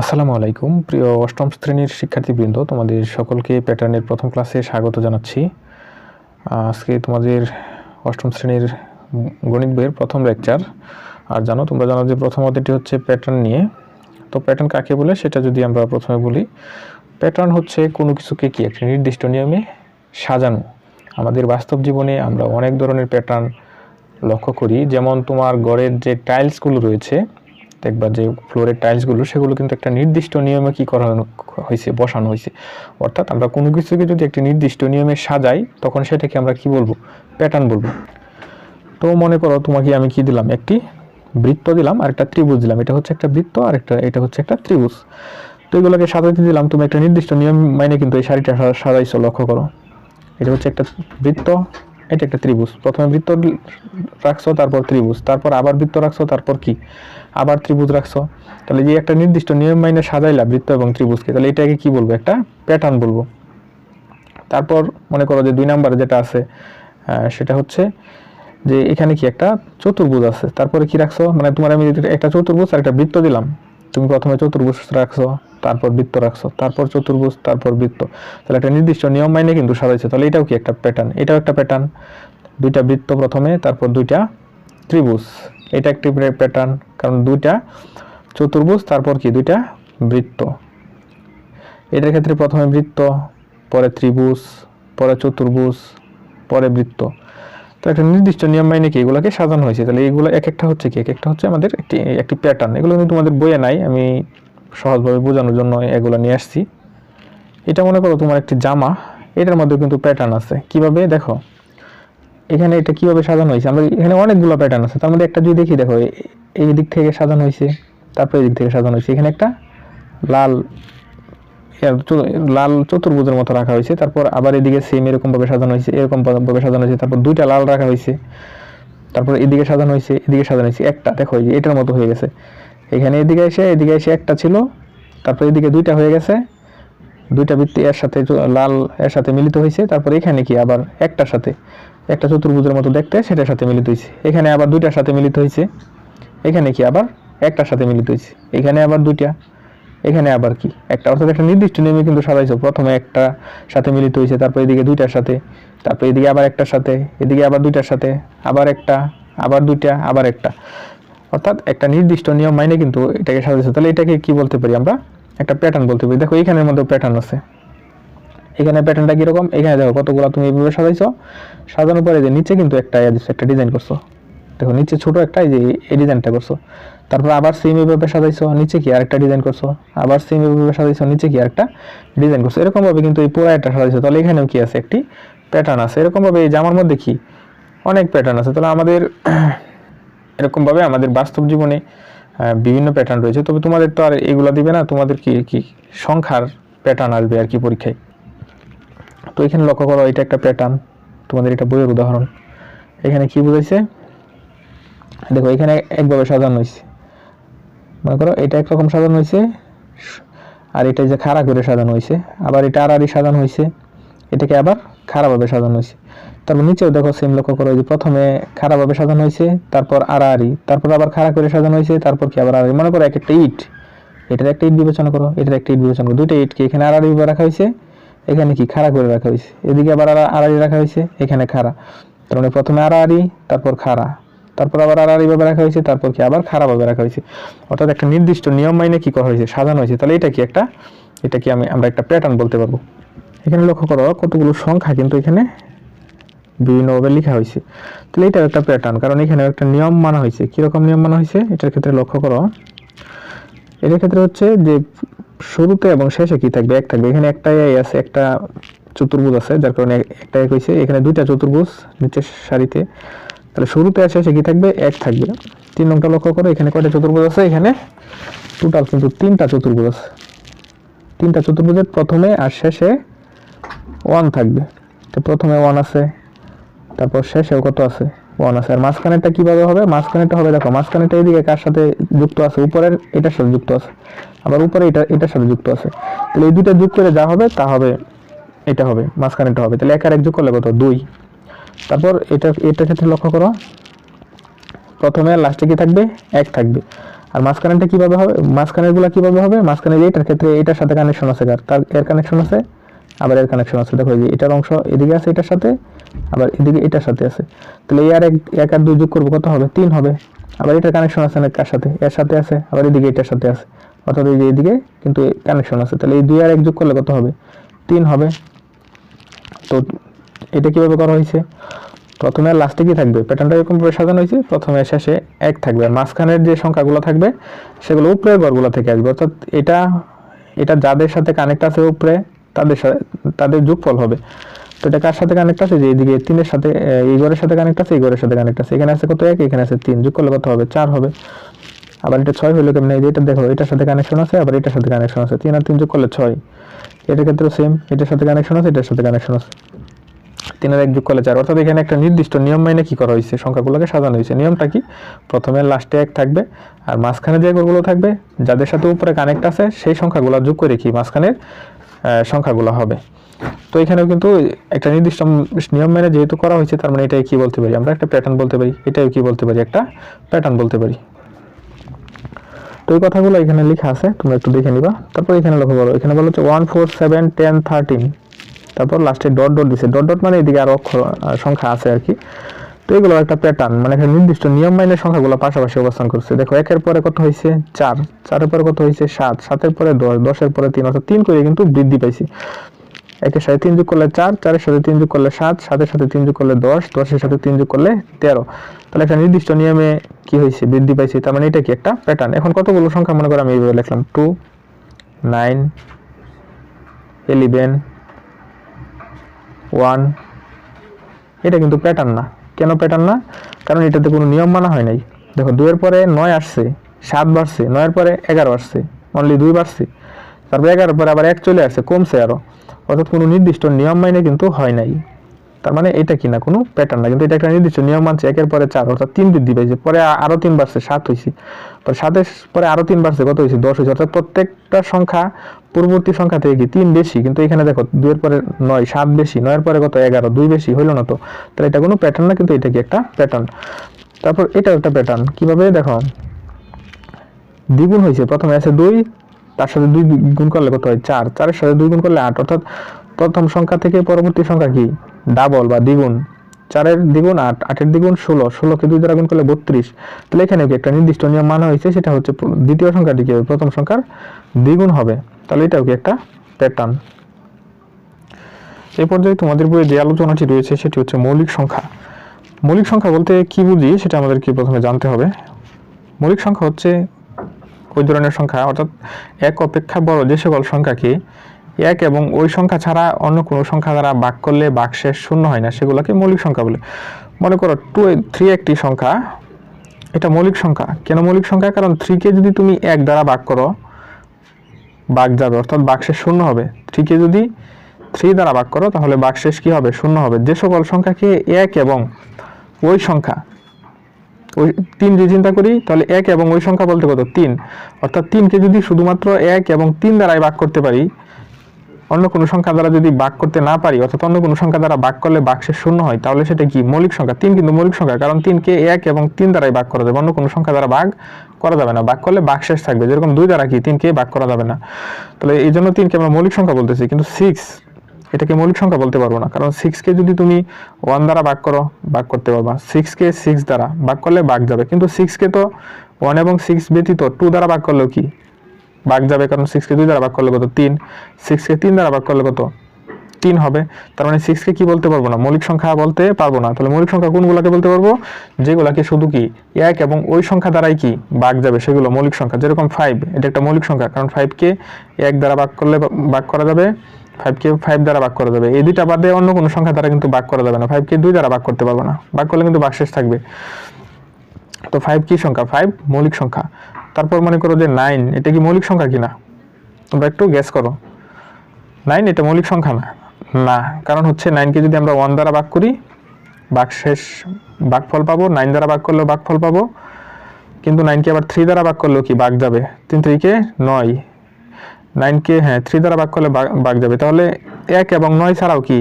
আসসালামু আলাইকুম। প্রিয় অষ্টম শ্রেণির শিক্ষার্থীবৃন্দ, তোমাদের সকলকে প্যাটার্নের প্রথম ক্লাসে স্বাগত জানাচ্ছি। আজকে তোমাদের অষ্টম শ্রেণির গণিত বইয়ের প্রথম লেকচার আর জানো, তোমরা জানো যে প্রথম অধ্যায়টি হচ্ছে প্যাটার্ন নিয়ে। তো প্যাটার্ন কাকে বলে সেটা যদি আমরা প্রথমে বলি প্যাটার্ন হচ্ছে কোনো কিছুকে কি একটা নির্দিষ্ট নিয়মে সাজানো। আমাদের বাস্তব জীবনে আমরা অনেক ধরনের প্যাটার্ন লক্ষ্য করি। যেমন তোমার ঘরের যে টাইলসগুলো রয়েছে দেখবা যে ফ্লোরের টাইলসগুলো সেগুলো কিন্তু একটা নির্দিষ্ট নিয়মে কি করা হয়েছে বসানো হয়েছে অর্থাৎ আমরা কোনো কিছুকে যদি একটি নির্দিষ্ট নিয়মে সাজাই, তখন সেটাকে আমরা কি বলব? প্যাটার্ন বলব। তো মনে করো তোমাকে আমি কি দিলাম? একটি বৃত্ত দিলাম, আর একটা ত্রিভুজ দিলাম। এটা হচ্ছে একটা বৃত্ত, আর একটা, এটা হচ্ছে একটা ত্রিভুজ। তো এগুলোকে সাজাইতে দিলাম, তুমি একটা নির্দিষ্ট নিয়ম মাইনে কিন্তু এই শাড়িটা সাজাইছো, লক্ষ্য করো। এটা হচ্ছে একটা বৃত্ত, এটা একটা ত্রিভুজ। প্রথমে বৃত্ত রাখছো, তারপর ত্রিভুজ। তারপর আবার বৃত্ত রাখছো, তারপর কি? আবার ত্রিভুজ রাখছো। তাহলে যে একটা নির্দিষ্ট নিয়ম মাইনে সাজাইলা বৃত্ত এবং ত্রিভুজকে। তাহলে এটাকে কি বলব? একটা প্যাটার্ন বলব। তারপর মনে করো যে দুই নাম্বারে যেটা আছে সেটা হচ্ছে যে এখানে কি একটা চতুর্ভুজ আছে। তারপরে কি রাখছো? মানে তোমার আমি একটা চতুর্ভুজ আর একটা বৃত্ত দিলাম, তুমি প্রথমে চতুর্ভুজ রাখছো, তারপর বৃত্ত রাখছো, তারপর চতুর্ভুজ, তারপর বৃত্ত। তাহলে একটা নির্দিষ্ট নিয়ম মাইনে কিন্তু সাজাইছে। তাহলে এটাও কি একটা প্যাটার্ন এটাও একটা প্যাটার্ন দুইটা বৃত্ত প্রথমে, তারপর দুইটা ত্রিভুজ। এটা একটি প্যাটার্ন কারণ দুইটা চতুর্ভুজ, তারপর কি? দুইটা বৃত্ত। এটার ক্ষেত্রে প্রথমে বৃত্ত, পরে ত্রিভুজ, পরে চতুর্ভুজ, পরে বৃত্ত। তো একটা নির্দিষ্ট নিয়ম মাইনে কি? এগুলোকে সাজানো হয়েছে। তাহলে এগুলো এক একটা হচ্ছে কি? এক একটা হচ্ছে আমাদের একটি একটি প্যাটার্ন এগুলো কিন্তু তোমাদের বইয়ে নাই, আমি সহজভাবে বোঝানোর জন্য এগুলো নিয়ে আসছি। এটা মনে করো তোমার একটি জামা। এটার মধ্যে কিন্তু প্যাটার্ন আছে। কীভাবে? দেখো। এখানে এটা কীভাবে সাজানো হয়েছে? আমরা এখানে অনেকগুলো প্যাটার্ন আছে। তার মধ্যে একটা যদি দেখি, দেখো এই দিক থেকে সাজানো হয়েছে, তারপরে এই দিক থেকে সাজানো হয়েছে। এখানে একটা লাল লাল চতুর্ভুজের মতো রাখা হয়েছে। তারপর আবার এদিকে সেম এরকম ভাবে সাজানো হয়েছে এরকম ভাবে সাজানো হয়েছে। তারপর দুইটা লাল রাখা হয়েছে। তারপর এদিকে সাজানো হয়েছে, এদিকে সাজানো হয়েছে। একটা, দেখো এটার মতো হয়ে গেছে। এখানে এদিকে এসে এদিকে এসে একটা ছিল। তারপর এদিকে দুইটা হয়ে গেছে। দুইটা বৃত্তি এর সাথে লাল এর সাথে মিলিত হয়েছে তারপর এখানে কি আবার একটার সাথে, একটা চতুর্ভুজের মতো দেখতে সেটার সাথে মিলিত হয়েছে এখানে আবার দুইটার সাথে মিলিত হয়েছে এখানে কি আবার একটার সাথে মিলিত হয়েছে এখানে আবার দুইটা, এখানে আবার কি একটা। অর্থাৎ একটা নির্দিষ্ট নিয়মে কিন্তু সাজাইছো, প্রথমে একটা সাথে মিলিত হয়েছে তারপর এদিকে দুইটার সাথে, তারপর এদিকে আবার একটার সাথে, এদিকে আবার দুইটার সাথে, আবার একটা, আবার দুইটা, আবার একটা। অর্থাৎ একটা নির্দিষ্ট নিয়ম মাইনে কিন্তু এটাকে সাজাইছো। তাহলে এটাকে কি বলতে পারি আমরা? একটা প্যাটার্ন বলতে পারি। দেখো এখানের মধ্যে প্যাটার্ন আছে। এখানে প্যাটার্নটা কীরকম? এখানে দেখো কতগুলো তুমি এইভাবে সাজাইছো। সাজানোর পরে যে নিচে কিন্তু একটা দিছো, একটা ডিজাইন করছ। দেখো নিচে ছোট একটা এই যে এই ডিজাইনটা করছ। তারপর আবার সেম এভাবে সাজাইছো নিচে কি আরেকটা ডিজাইন করছ? আবার সেম এভাবে সাজাইছো নিচে কি আরেকটা ডিজাইন করছ। এরকম ভাবে কিন্তু এই পুরো একটা সাজাইছো। তাহলে এখানেও কি আছে? একটি প্যাটার্ন আছে। এরকম ভাবে এই জামার মধ্যে কি? অনেক প্যাটার্ন আছে। তাহলে আমাদের এরকম ভাবে আমাদের বাস্তব জীবনে বিভিন্ন প্যাটার্ন রয়েছে। তবে তোমাদের তো আর এগুলো দিবে না, তোমাদের কি কি সংখ্যার প্যাটার্ন আসবে আর কি পরীক্ষায়? তো এখানে লক্ষ্য করো, এটা একটা প্যাটার্ন তোমাদের এটা বইয়ের উদাহরণ। এখানে কি বুঝাইছে? দেখো, এখানে একভাবে সাজানো হয়েছে মনে করো, এটা একরকম সাজানো হয়েছে আর এটা যে খাড়া করে সাজানো হয়েছে আবার এটা আর আড়াআড়ি সাজানো হয়েছে এটাকে আবার খারাপভাবে সাজানো হয়েছে তারপর নিচেও দেখো সেম লক্ষ্য করো যে প্রথমে খারাপভাবে সাজানো হয়েছে, তারপর আড়াআড়ি, তারপর আবার খাড়া করে সাজানো হয়েছে, তারপর কি আবার আড়াআড়ি? মনে করো এক একটা ইট, এটার একটা ইট বিবেচনা করো, এটার একটা ইট বিবেচনা করো, দুইটা ইটকে এখানে আড়াআড়ি ভাবে রাখা হয়েছে, এখানে কি খাড়া করে রাখা হয়েছে, এদিকে আবার আড়া- আড়াআড়ি রাখা হয়েছে, এখানে খাড়া, তার মানে প্রথমে আড়াআড়ি, তারপর খাড়া, তারপর আবার আড়াআড়ি ভাবে রাখা হয়েছে, তারপর কি আবার খারাপ ভাবে রাখা হয়েছে, অর্থাৎ একটা নির্দিষ্ট নিয়ম মাইনে কি করা হয়েছে, সাজানো হয়েছে, তাহলে এটা কি একটা, এটা কি আমি, আমরা একটা প্যাটার্ন বলতে পারব? এখানে লক্ষ্য করো, কতগুলো সংখ্যা কিন্তু এখানে বিভিন্নভাবে লেখা হয়েছে তাহলে এটা একটা প্যাটার্ন কারণ এখানে একটা নিয়ম মানা হয়েছে কীরকম নিয়ম মানা হয়েছে এটার ক্ষেত্রে লক্ষ্য করো। এটার ক্ষেত্রে হচ্ছে যে, শুরুতে এবং শেষে কি থাকবে? এক থাকবে। এখানে একটা এই আছে, একটা চতুর্ভুজ আছে, যার কারণে একটা এক হয়েছে এখানে দুইটা চতুর্ভুজ নিচের সারিতে। তাহলে শুরুতে আর শেষে কি থাকবে? এক থাকবে। তিন নংটা লক্ষ্য করো, এখানে কয়টা চতুর্ভুজ আছে? এখানে টোটাল কিন্তু তিনটা চতুর্ভুজ আছে। তিনটা চতুর্ভুজের প্রথমে আর শেষে ওয়ান থাকবে। তো প্রথমে ওয়ান আছে। তারপর শেষেও কত আছে? ওয়ান আছে। আর মাঝখানেরটা কীভাবে হবে? মাঝখানেরটা হবে, দেখো, মাঝখানেরটা এদিকে কার সাথে যুক্ত আছে? উপরের এটার সাথে যুক্ত আছে। আবার উপরে এটা, এটার সাথে যুক্ত আছে। তাহলে এই দুইটা যোগ করে যা হবে, তা হবে, এটা হবে, মাঝখানেরটা হবে। তাহলে এক আর এক যোগ করলে কত? দুই। তারপর এটা, এটার ক্ষেত্রে লক্ষ্য করো। প্রথমে লাস্টে কি থাকবে? এক থাকবে। আর মাঝখানেরটা কীভাবে হবে? মাঝখানেরগুলা কীভাবে হবে? মাঝখানে এটার ক্ষেত্রে এটার সাথে কানেকশন আছে কার? তার, এর কানেকশন আছে আবার এর কানেকশন আছে। দেখো যে এটার অংশ এদিকে আছে, এটার সাথে, আবার এদিকে এটার সাথে আছে। তাহলে এই আর এক আর দুই যোগ করব, কত হবে? তিন হবে। আবার এটার কানেকশন আছে না কার সাথে? এর সাথে আছে, আবার এদিকে এটার সাথে আছে। অর্থাৎ এই যে এদিকে কিন্তু কানেকশন আছে। তাহলে এই দুই আর এক যোগ করলে কত হবে? তিন হবে। তো এটা কীভাবে করা হয়েছে? প্রথমে আর লাস্টে কি থাকবে? প্যাটার্নটা এরকম সাজানো হয়েছে। প্রথমে শেষে এক থাকবে। আর মাঝখানের যে সংখ্যাগুলো থাকবে, সেগুলো উপরের ঘরগুলো থেকে আসবে। অর্থাৎ এটা এটা যাদের সাথে কানেক্ট আছে উপরে তাদের সাথে তাদের যোগফল হবে। তো এটা কার সাথে কানেক্ট আছে? যে এইদিকে তিনের সাথে এই ঘরের সাথে কানেক্ট আছে, এই ঘরের সাথে কানেক্ট আছে। এখানে আছে কত এক, এখানে আছে তিন। যোগ করলে কত হবে চার হবে। আবার এটা ছয় হলো কেমন? এই যে এটা দেখো, এটার সাথে কানেকশন আছে, আবার এটার সাথে কানেকশন আছে। তিন আর তিন যোগ করলে ছয়। এটার ক্ষেত্রে সেম এটার সাথে কানেকশন আছে, এটার সাথে কানেকশন আছে। তিনের এক যোগ করলে চার। অর্থাৎ এখানে একটা নির্দিষ্ট নিয়ম মাইনে কি করা হয়েছে? সংখ্যাগুলোকে সাজানো হয়েছে। নিয়মটা কি? প্রথমে লাস্টে এক থাকবে, আর মাঝখানে যে ঘরগুলো থাকবে, যাদের সাথে উপরে কানেক্ট আছে, সেই সংখ্যাগুলো যোগ করে কি? মাঝখানের সংখ্যাগুলো হবে। তো এখানেও কিন্তু একটা নির্দিষ্ট নিয়ম মেনে যেহেতু করা হয়েছে, তার মানে এটাই কি বলতে পারি? আমরা একটা প্যাটার্ন বলতে পারি, এটাই কি বলতে পারি? একটা প্যাটার্ন বলতে পারি। তো এই কথাগুলো এখানে লেখা আছে, তোমরা একটু দেখে নিবা। তারপর এখানে লক্ষ্য করো, এখানে বলা হচ্ছে one four seven ten thirteen তারপর লাস্টে ডট ডট দিছে। ডট ডট মানে এদিকে আরও অক্ষর সংখ্যা আছে আর কি। এগুলো একটা প্যাটার্ন মানে একটা নির্দিষ্ট নিয়ম মাইনের সংখ্যাগুলো পাশাপাশি অবস্থান করছে। দেখো, একের পরে কত হয়েছে চার। চারের পরে কত হয়েছে সাত। সাতের পরে দশ। দশের পরে তিন, অর্থাৎ তিন করে কিন্তু বৃদ্ধি পাইছি। একের সাথে তিন যোগ করলে চার, চারের সাথে তিন যোগ করলে সাত, সাতের সাথে তিন যোগ করলে দশ, দশের সাথে তিন যোগ করলে তেরো। তাহলে একটা নির্দিষ্ট নিয়মে কি হয়েছে বৃদ্ধি পাইছে। তার মানে এটা কি একটা প্যাটার্ন এখন কতগুলো সংখ্যা মনে করো আমি এইভাবে লিখলাম? টু নাইন ইলেভেন ওয়ান এটা কিন্তু প্যাটার্ন না। কেন প্যাটার্ন না? কারণ এটাতে কোনো নিয়ম মানা হয় নাই। দেখো দুয়ের পরে নয় আসছে, সাত বাড়ছে, নয়ের পরে এগারো আসছে অনলি দুই বাড়ছে। তারপরে এগারোর পরে আবার এক চলে আসছে, কমছে আরও অর্থাৎ কোনো নির্দিষ্ট নিয়ম মাইনে কিন্তু হয় নাই। তার মানে এটা কি না কোনো প্যাটার্ন না। কিন্তু এটা একটা নির্দিষ্ট নিয়ম মানছে, একের পরে চার, অর্থাৎ তিন বৃদ্ধি পেয়েছে পরে আ- আরও তিন বাড়ছে, সাত হয়েছে পরে সাতের পরে আরও তিন বাড়ছে, কত হয়েছে দশ হয়েছে অর্থাৎ প্রত্যেকটা সংখ্যা, পূর্ববর্তী সংখ্যা থেকে কি তিন বেশি? কিন্তু এখানে দেখো, দুইয়ের পরে নয়, সাত বেশি। নয়ের পরে কত? এগারো, দুই বেশি। হইল না তো? তাহলে এটা কোনো প্যাটার্ন না, কিন্তু এটা কি একটা প্যাটার্ন তারপর এটাও একটা প্যাটার্ন কীভাবে? দেখো, দ্বিগুণ হয়েছে প্রথমে আছে দুই, তার সাথে দুই গুণ করলে কত হয়? চার। চারের সাথে দুই গুণ করলে আট। অর্থাৎ প্রথম সংখ্যা থেকে পরবর্তী সংখ্যা কি? ডাবল বা দ্বিগুণ, চারের দ্বিগুণ, আট, আটের দ্বিগুণ, ষোলো, ষোলোকে দুই দ্বারা গুণ করলে বত্রিশ। তাহলে এখানে একটা নির্দিষ্ট নিয়ম মানা হয়েছে? সেটা হচ্ছে দ্বিতীয় সংখ্যাটি কি হবে? প্রথম সংখ্যার দ্বিগুণ হবে। তাহলে এটাও কি একটা প্যাটার্ন এই পর্যায়ে তোমাদের বইয়ে যে আলোচনাটি রয়েছে, সেটি হচ্ছে মৌলিক সংখ্যা। মৌলিক সংখ্যা বলতে কি বুঝি? সেটা আমাদেরকে প্রথমে জানতে হবে। মৌলিক সংখ্যা হচ্ছে ওই ধরনের সংখ্যা, অর্থাৎ এক অপেক্ষা বড় যে সকল সংখ্যাকে এক এবং ওই সংখ্যা ছাড়া অন্য কোনো সংখ্যা দ্বারা ভাগ করলে ভাগশেষ শূন্য হয় না, সেগুলোকে মৌলিক সংখ্যা বলে। মনে করো টু থ্রি একটি সংখ্যা, এটা মৌলিক সংখ্যা। কেন মৌলিক সংখ্যা? কারণ থ্রিকে যদি তুমি এক দ্বারা ভাগ করো, ভাগ যাবে, অর্থাৎ বাক্সের শূন্য হবে। থ্রিকে যদি থ্রি দ্বারা ভাগ করো, তাহলে বাক্সেস কি হবে? শূন্য হবে। যে সকল সংখ্যাকে এক এবং ওই সংখ্যা, ওই তিন যদি চিন্তা করি, তাহলে এক এবং ওই সংখ্যা বলতে কত? তিন। অর্থাৎ তিনকে যদি শুধুমাত্র এক এবং তিন দ্বারাই ভাগ করতে পারি অন্য কোনো সংখ্যা দ্বারা যদি ভাগ করতে না পারি, অর্থাৎ অন্য কোনো সংখ্যা দ্বারা ভাগ করলে বাক্সের শূন্য হয়, তাহলে সেটা কি? মৌলিক সংখ্যা। তিন কিন্তু মৌলিক সংখ্যা, কারণ তিনকে এক এবং তিন দ্বারাই ভাগ করা যাবে। অন্য কোনো সংখ্যা দ্বারা ভাগ করা যাবে না। ভাগ করলে বাক্সেস থাকবে। যেরকম দুই দ্বারা কি তিনকে ভাগ করা যাবে না। তাহলে এই জন্য তিনকে আমরা মৌলিক সংখ্যা বলতেছি। কিন্তু সিক্স এটাকে মৌলিক সংখ্যা বলতে পারব না। কারণ সিক্সকে যদি তুমি ওয়ান দ্বারা ভাগ করো ভাগ করতে পারবা। সিক্সকে সিক্স দ্বারা ভাগ করলে ভাগ যাবে। কিন্তু সিক্সকে তো ওয়ান এবং সিক্স ব্যতীত টু দ্বারা ভাগ করলেও কি? ভাগ যাবে, কারণ সিক্সকে দুই দ্বারা ভাগ করলে কত? তিন। সিক্সকে তিন দ্বারা ভাগ করলে কত? তিন হবে। তার মানে সিক্সকে কি বলতে পারব না? মৌলিক সংখ্যা বলতে পারব না। তাহলে মৌলিক সংখ্যা কোনগুলোকে বলতে পারব? যেগুলোকে শুধু কি? এক এবং ওই সংখ্যা দ্বারাই কি ভাগ যাবে? সেগুলো মৌলিক সংখ্যা। যেরকম ফাইভ এটা একটা মৌলিক সংখ্যা, কারণ ফাইভকে এক দ্বারা ভাগ করলে ভাগ করা যাবে। ফাইভকে ফাইভ দ্বারা ভাগ করা যাবে। এই দুইটা বাদে অন্য কোনো সংখ্যা দ্বারা কিন্তু ভাগ করা যাবে না। ফাইভকে দুই দ্বারা ভাগ করতে পারব না। ভাগ করলে কিন্তু ভাগশেষ থাকবে। তো ফাইভ কি সংখ্যা? ফাইভ মৌলিক সংখ্যা। তারপর মনে করো যে নাইন এটা কি মৌলিক সংখ্যা কিনা? তোমরা একটু গ্যাস করো। নাইন এটা মৌলিক সংখ্যা না? না, কারণ হচ্ছে নাইনকে যদি আমরা ওয়ান দ্বারা ভাগ করি ভাগ শেষ ভাগফল পাবো নাইন দ্বারা ভাগ করলেও ভাগফল পাবো। কিন্তু নাইনকে আবার থ্রি দ্বারা ভাগ করলেও কি ভাগ যাবে? তিন থ্রিকে নয়। নাইনকে হ্যাঁ থ্রি দ্বারা ভাগ করলে ভাগ যাবে। তাহলে এক এবং নয় ছাড়াও কি?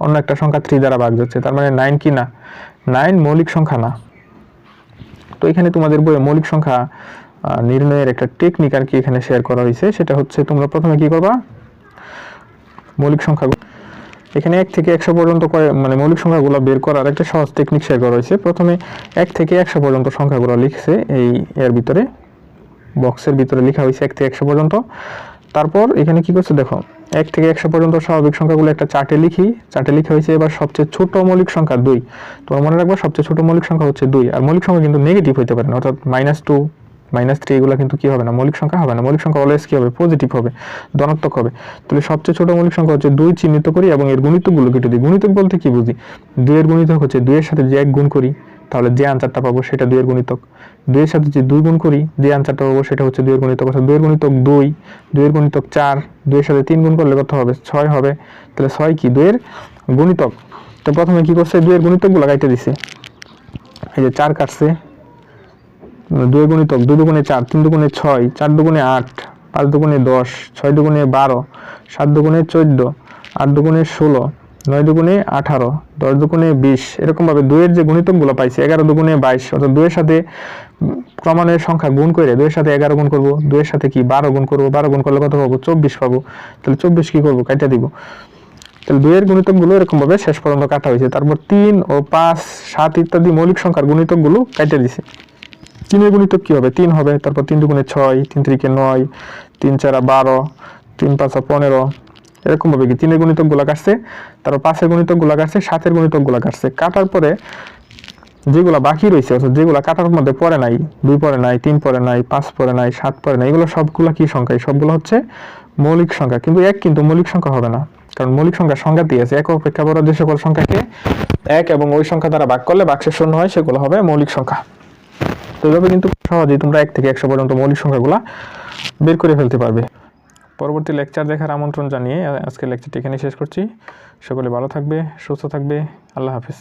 অন্য একটা সংখ্যা থ্রি দ্বারা ভাগ যাচ্ছে। তার মানে নাইন কি না? নাইন মৌলিক সংখ্যা না। তো এখানে তোমাদের বইয়ে মৌলিক সংখ্যা নির্ণয়ের একটা টেকনিক আর কি এখানে শেয়ার করা হয়েছে সেটা হচ্ছে তোমরা প্রথমে কি করবা? মৌলিক সংখ্যাগুলো এখানে এক থেকে একশো পর্যন্ত মানে মৌলিক সংখ্যাগুলো বের করার একটা সহজ টেকনিক শেয়ার করা হয়েছে প্রথমে এক থেকে একশো পর্যন্ত সংখ্যাগুলো লিখছে এই এর ভিতরে। বক্সের ভিতরে লেখা হয়েছে এক থেকে একশো পর্যন্ত। তারপর এখানে কি করছে দেখো, এক থেকে একশো পর্যন্ত স্বাভাবিক সংখ্যাগুলো একটা চার্টে লিখি। চার্টে লিখে হয়েছে এবার সবচেয়ে ছোট মৌলিক সংখ্যা দুই। তোমার মনে রাখবা সবচেয়ে ছোট মৌলিক সংখ্যা হচ্ছে দুই। আর মৌলিক সংখ্যা কিন্তু নেগেটিভ হতে পারে না, অর্থাৎ মাইনাস টু মাইনাস থ্রি এগুলো কিন্তু কি হবে না? মৌলিক সংখ্যা হবে না। মৌলিক সংখ্যা অলওয়েজ কি হবে? পজিটিভ হবে। ধনাত্মক হবে। তাহলে সবচেয়ে ছোট মৌলিক সংখ্যা হচ্ছে দুই চিহ্নিত করি এবং এর গুণিতকগুলো কেটে দিই। গুণিতক বলতে কি বুঝি? দুইয়ের গুণিতক হচ্ছে দুইয়ের সাথে যে এক গুণ করি, তাহলে যে আনসারটা পাবো সেটা দুইয়ের গুণিতক। দুইয়ের সাথে যে দুই গুণ করি, যে আনসারটা পাবো সেটা হচ্ছে দুইয়ের গুণিতক। অর্থাৎ দুইয়ের গুণিতক দুই, দুইয়ের গুণিতক চার, দুইয়ের সাথে তিন গুণ করলে কত হবে? ছয় হবে। তাহলে ছয় কি? দুইয়ের গুণিতক। তো প্রথমে কি করছে? দুইয়ের গুণিতকগুলো গাইতে দিছে। এই যে চার কাটছে। দুই গুণিতক দুই দুগুণে চার, তিন দুগুণে ছয়, চার দুগুণে আট, পাঁচ দুগুণে দশ, ছয় দুগুণে বারো, সাত দুগুণে চোদ্দ, আট দুগুণে ষোলো, নয় দুগুণে আঠারো, দশ দুগুণে বিশ, এরকমভাবে দুইয়ের যে গুণিতকগুলো পাইছে, এগারো দুগুণে বাইশ, অর্থাৎ দুইয়ের সাথে ক্রমান্বয়ের সংখ্যা গুণ করে দুয়ের সাথে এগারো গুণ করব দুয়ের সাথে কি বারো গুণ করব, বারো গুণ করলে কত পাবো? চব্বিশ পাবো। তাহলে চব্বিশ কি করব? কাটা দিব। তাহলে দুইয়ের গুণিতকগুলো এরকমভাবে শেষ পর্যন্ত কাটা হয়েছে। তারপর তিন ও পাঁচ, সাত ইত্যাদি মৌলিক সংখ্যার গুণিতকগুলো কাটা দিছে। তিনের গুণিতক কি হবে? তিন হবে, তারপর তিন দুগুণে ছয়, তিন তিরিকে নয়, তিন চারা বারো, তিন পাঁচা পনেরো। এরকম ভাবে কি? তিনের গুণিতকগুলা কাটছে তারপর পাঁচের গুণিতকগুলা কাটছে সাতের গুণিতকগুলা কাটছে কাটার পরে যেগুলা বাকি রয়েছে, অর্থাৎ যেগুলা কাটার মধ্যে পড়ে নাই, দুই পড়ে নাই, তিন পড়ে নাই, পাঁচ পড়ে নাই, সাত পড়ে নাই, এগুলো সবগুলা কি সংখ্যা? সবগুলো হচ্ছে মৌলিক সংখ্যা। কিন্তু এক কিন্তু মৌলিক সংখ্যা হবে না, কারণ মৌলিক সংখ্যা সংখ্যা দিয়েছে এক অপেক্ষা বড় যে সকল সংখ্যাকে এক এবং ওই সংখ্যা দ্বারা ভাগ করলে বাক্সের শূন্য হয়, সেগুলো হবে মৌলিক সংখ্যা। তো এভাবে কিন্তু সহজেই তোমরা এক থেকে একশো পর্যন্ত মৌলিক সংখ্যাগুলো বের করে ফেলতে পারবে। পরবর্তী লেকচার দেখার আমন্ত্রণ জানিয়ে আজকের লেকচারটি এখানে শেষ করছি। সকলে ভালো থাকবে, সুস্থ থাকবে। আল্লাহ হাফিজ।